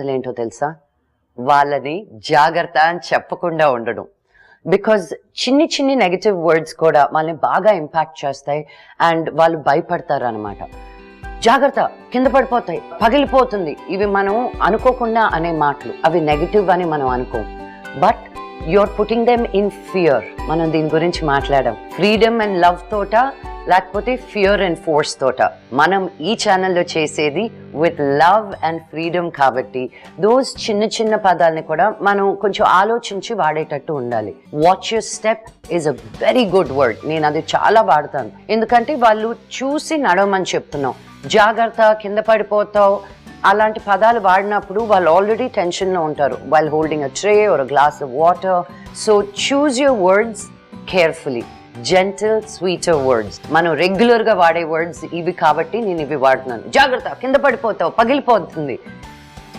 జాగ్రత్తలు ఏంటో తెలుసా? వాళ్ళని జాగ్రత్త అని చెప్పకుండా ఉండడం. బికాజ్ చిన్ని చిన్ని నెగటివ్ వర్డ్స్ కూడా వాళ్ళని బాగా ఇంపాక్ట్ చేస్తాయి అండ్ వాళ్ళు భయపడతారు అనమాట జాగ్రత్త కింద పడిపోతాయి పగిలిపోతుంది. ఇవి మనం అనుకోకుండా అనే మాటలు. అవి నెగటివ్ అని మనం అనుకోం. But you're putting them in fear మనం దీని గురించి మాట్లాడాం. ఫ్రీడమ్ అండ్ లవ్ తోట లేకపోతే ఫియర్ అండ్ ఫోర్స్ తోట. మనం ఈ ఛానల్లో చేసేది విత్ లవ్ అండ్ ఫ్రీడమ్ కాబట్టి దోస్ చిన్న చిన్న పదాలని కూడా మనం కొంచెం ఆలోచించి వాడేటట్టు ఉండాలి. Watch your step is a very good word నేను అది చాలా వాడతాను. ఎందుకంటే వాళ్ళు చూసి నడవమని చెప్తున్నాం. జాగ్రత్త కింద పడిపోతావు. అలాంటి పదాలు వాడినప్పుడు వాళ్ళు ఆల్రెడీ టెన్షన్లో ఉంటారు. వాళ్ళు హోల్డింగ్ అ ట్రే ఒక glass of water so choose your words carefully gentle sweeter words మనం రెగ్యులర్గా వాడే వర్డ్స్ ఇవి కాబట్టి నేను ఇవి వాడుతున్నాను. జాగ్రత్త కింద పడిపోతావు పగిలిపోతుంది.